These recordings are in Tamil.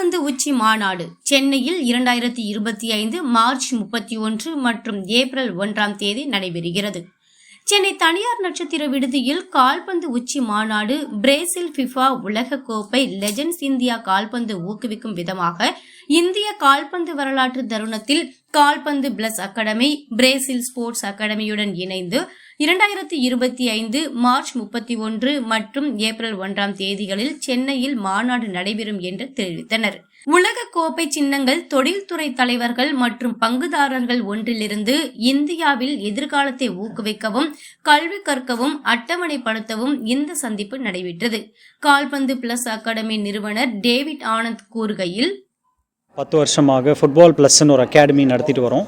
கால்பந்து உச்சி மாநாடு சென்னையில் இரண்டாயிரத்தி இருபத்தி ஐந்து மார்ச் முப்பத்தி ஒன்று மற்றும் ஏப்ரல் ஒன்றாம் தேதி நடைபெறுகிறது. சென்னை தனியார் நட்சத்திர விடுதியில் கால்பந்து உச்சி மாநாடு பிரேசில் ஃபிஃபா உலக கோப்பை லெஜண்ட்ஸ் இந்தியா கால்பந்து ஊக்குவிக்கும் விதமாக இந்திய கால்பந்து வரலாற்று தருணத்தில் கால்பந்து பிளஸ் அகாடமி பிரேசில் ஸ்போர்ட்ஸ் அகாடமியுடன் இணைந்து இரண்டாயிரத்தி இருபத்தி ஐந்து மார்ச் முப்பத்தி ஒன்று மற்றும் ஏப்ரல் ஒன்றாம் தேதிகளில் சென்னையில் மாநாடு நடைபெறும் என்று தெரிவித்தனர். உலக கோப்பை சின்னங்கள் தொழில்துறை தலைவர்கள் மற்றும் பங்குதாரர்கள் ஒன்றிலிருந்து இந்தியாவில் எதிர்காலத்தை ஊக்குவிக்கவும் கல்வி கற்கவும் அட்டவணைப்படுத்தவும் இந்த சந்திப்பு நடைபெற்றது. கால்பந்து பிளஸ் அகாடமி நிறுவனர் டேவிட் ஆனந்த் கூறுகையில் பத்து வருஷமாக ஃபுட்பால் ப்ளஸ்ன்னு ஒரு அகாடமி நடத்திட்டு வரோம்.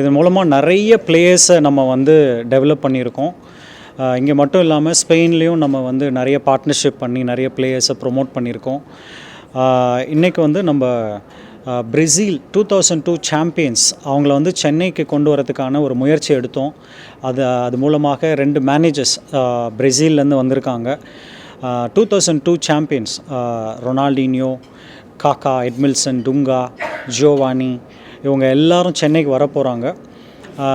இதன் மூலமாக நிறைய பிளேயர்ஸை நம்ம வந்து டெவலப் பண்ணியிருக்கோம். இங்கே மட்டும் இல்லாமல் ஸ்பெயின்லேயும் நம்ம வந்து நிறைய பார்ட்னர்ஷிப் பண்ணி நிறைய பிளேயர்ஸை ப்ரொமோட் பண்ணியிருக்கோம். இன்றைக்கி வந்து நம்ம Brazil two thousand two champions அவங்கள வந்து சென்னைக்கு கொண்டு வரதுக்கான ஒரு முயற்சி எடுத்தோம். அது அது மூலமாக ரெண்டு மேனேஜர்ஸ் பிரேசில்லேருந்து வந்திருக்காங்க. Two thousand two champions Ronaldinho Kaka Edmilson Dunga Jovani இவங்க எல்லாரும் சென்னைக்கு வர போகிறாங்க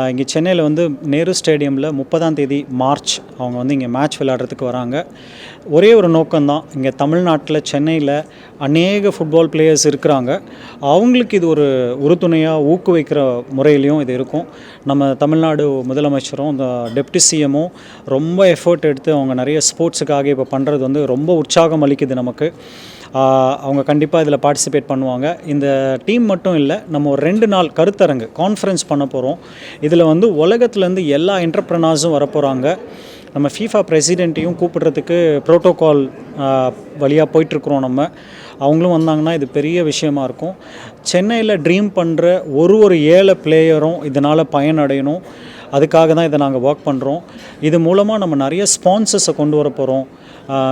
இங்கே சென்னையில் வந்து நேரு ஸ்டேடியமில் முப்பதாம் தேதி மார்ச் அவங்க வந்து இங்கே மேட்ச் விளையாடுறதுக்கு வராங்க. ஒரே ஒரு நோக்கம்தான் இங்கே தமிழ்நாட்டில் சென்னையில் அநேக ஃபுட்பால் பிளேயர்ஸ் இருக்கிறாங்க. அவங்களுக்கு இது ஒரு உறுதுணையாக ஊக்குவிக்கிற முறையிலையும் இது இருக்கும். நம்ம தமிழ்நாடு முதலமைச்சரும் இந்த டெப்டி சிஎம்மும் ரொம்ப எஃபர்ட் எடுத்து அவங்க நிறைய ஸ்போர்ட்ஸுக்காக இப்போ பண்ணுறது வந்து ரொம்ப உற்சாகம் அளிக்குது நமக்கு. அவங்க கண்டிப்பாக இதில் பார்ட்டிசிபேட் பண்ணுவாங்க. இந்த டீம் மட்டும் இல்லை நம்ம ஒரு ரெண்டு நாள் கருத்தரங்கு கான்ஃபரன்ஸ் பண்ண போகிறோம் இதில் வந்து உலகத்துலேருந்து எல்லா என்டர்ப்ரனார்ஸும் வரப்போகிறாங்க நம்ம ஃபீஃபா பிரசிடெண்ட்டையும் கூப்பிடுறதுக்கு ப்ரோட்டோகால் வழியாக போயிட்டுருக்குறோம் நம்ம. அவங்களும் வந்தாங்கன்னா இது பெரிய விஷயமா இருக்கும். சென்னையில் ட்ரீம் பண்ணுற ஒரு ஒரு ஏழை பிளேயரும் இதனால் பயனடையணும். அதுக்காக தான் இதை நாங்கள் ஒர்க் பண்ணுறோம் இது மூலமாக நம்ம நிறைய ஸ்பான்சர்ஸை கொண்டு வர போகிறோம்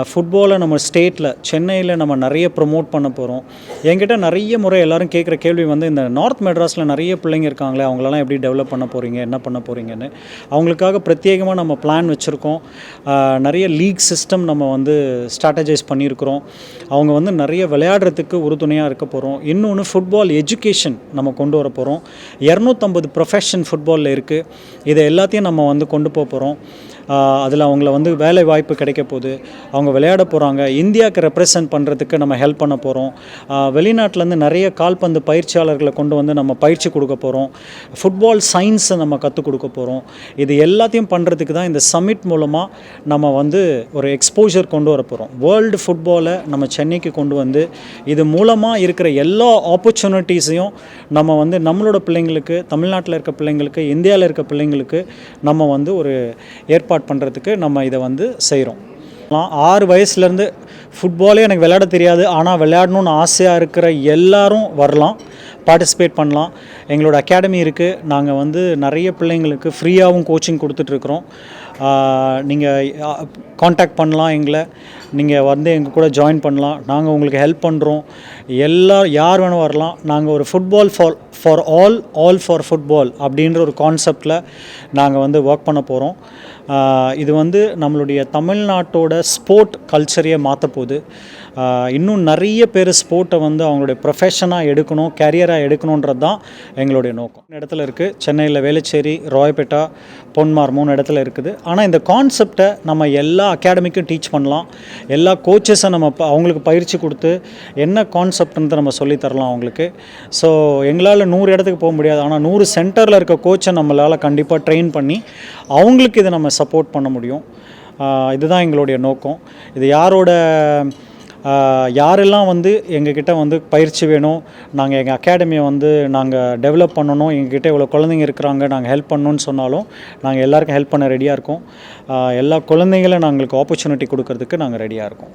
ஃபுட்பாலை நம்ம ஸ்டேட்டில் சென்னையில் நம்ம நிறைய ப்ரொமோட் பண்ண போகிறோம் என்கிட்ட நிறைய முறை எல்லோரும் கேட்குற கேள்வி வந்து இந்த நார்த் மெட்ராஸில் நிறைய பிள்ளைங்க இருக்காங்களே அவங்களெல்லாம் எப்படி டெவலப் பண்ண போகிறீங்க என்ன பண்ண போகிறீங்கன்னு அவங்களுக்காக பிரத்யேகமாக நம்ம பிளான் வச்சுருக்கோம். நிறைய லீக் சிஸ்டம் நம்ம வந்து ஸ்ட்ராட்டஜைஸ் பண்ணியிருக்கிறோம். அவங்க வந்து நிறைய விளையாடுறதுக்கு உறுதுணையாக இருக்க போகிறோம் இன்னொன்று ஃபுட்பால் எஜுகேஷன் நம்ம கொண்டு வர போகிறோம் இரநூத்தம்பது ப்ரொஃபஷன் ஃபுட்பாலில் இருக்குது இதை எல்லாத்தையும் நம்ம வந்து கொண்டு போக போகிறோம் அதில் அவங்கள வந்து வேலை வாய்ப்பு கிடைக்க போகுது அவங்க விளையாட போகிறாங்க இந்தியாவுக்கு ரெப்ரசன்ட் பண்ணுறதுக்கு நம்ம ஹெல்ப் பண்ண போகிறோம் வெளிநாட்டிலேருந்து நிறைய கால்பந்து பயிற்சியாளர்களை கொண்டு வந்து நம்ம பயிற்சி கொடுக்க போகிறோம் ஃபுட்பால் சயின்ஸை நம்ம கற்றுக் கொடுக்க போகிறோம் இது எல்லாத்தையும் பண்ணுறதுக்கு தான் இந்த சமிட் மூலமாக நம்ம வந்து ஒரு எக்ஸ்போஜர் கொண்டு வர போகிறோம் வேர்ல்டு ஃபுட்பாலை நம்ம சென்னைக்கு கொண்டு வந்து இது மூலமாக இருக்கிற எல்லா ஆப்பர்ச்சுனிட்டிஸையும் நம்ம வந்து நம்மளோட பிள்ளைங்களுக்கு தமிழ்நாட்டில் இருக்க பிள்ளைங்களுக்கு இந்தியாவில் இருக்க பிள்ளைங்களுக்கு நம்ம வந்து ஒரு ஏற்பாடு பண்ணுறதுக்கு நம்ம இதை வந்து செய்கிறோம் ஆறு வயசுலேருந்து ஃபுட்பாலே எனக்கு விளையாட தெரியாது. ஆனால் விளையாடணுன்னு ஆசையாக இருக்கிற எல்லாரும் வரலாம். பார்ட்டிசிபேட் பண்ணலாம். எங்களோட அகாடமி இருக்குது நாங்கள் வந்து நிறைய பிள்ளைங்களுக்கு ஃப்ரீயாகவும் கோச்சிங் கொடுத்துட்ருக்குறோம் நீங்கள் காண்டாக்ட் பண்ணலாம் எங்களை. நீங்கள் வந்து எங்கள் கூட ஜாயின் பண்ணலாம். நாங்கள் உங்களுக்கு ஹெல்ப் பண்ணுறோம் எல்லா யார் வேணும் வரலாம். நாங்கள் ஒரு football fall for all all for football அப்படின்ற ஒரு கான்செப்டில் நாங்கள் வந்து ஒர்க் பண்ண போகிறோம் இது வந்து நம்மளுடைய தமிழ்நாட்டோட ஸ்போர்ட் கல்ச்சரையே மாற்ற போகுது. இன்னும் நிறைய பேர் ஸ்போர்ட்டை வந்து அவங்களுடைய ப்ரொஃபஷனாக எடுக்கணும் கேரியராக எடுக்கணுன்றது தான் எங்களுடைய நோக்கம். இடத்துல இருக்குது சென்னையில் வேளச்சேரி ராயப்பேட்டா பொன்மார் மூணு இடத்துல இருக்குது. ஆனால் இந்த கான்செப்டை நம்ம எல்லா அகாடமிக்கும் டீச் பண்ணலாம். எல்லா கோச்சஸை நம்ம அவங்களுக்கு பயிற்சி கொடுத்து என்ன கான்செப்ட்ன்றது நம்ம சொல்லித்தரலாம் அவங்களுக்கு. ஸோ எங்களால் நூறு இடத்துக்கு போக முடியாது. ஆனால் நூறு சென்டரில் இருக்க கோச்சை நம்மளால் கண்டிப்பாக ட்ரெயின் பண்ணி அவங்களுக்கு இதை நம்ம சப்போர்ட் பண்ண முடியும். இதுதான் எங்களுடைய நோக்கம். இது யாரோட யாரெல்லாம் வந்து எங்ககிட்ட வந்து பயிற்சி வேணும் நாங்கள் எங்கள் அகாடமியை வந்து நாங்கள் டெவலப் பண்ணணும் எங்ககிட்ட இவ்வளோ குழந்தைங்க இருக்கிறாங்க நாங்கள் ஹெல்ப் பண்ணணும்னு சொன்னாலும் நாங்கள் எல்லாருக்கும் ஹெல்ப் பண்ண ரெடியாக இருக்கோம். எல்லா குழந்தைங்களும் நாங்களுக்கு ஆப்பர்ச்சுனிட்டி கொடுக்கறதுக்கு நாங்கள் ரெடியாக இருக்கோம்.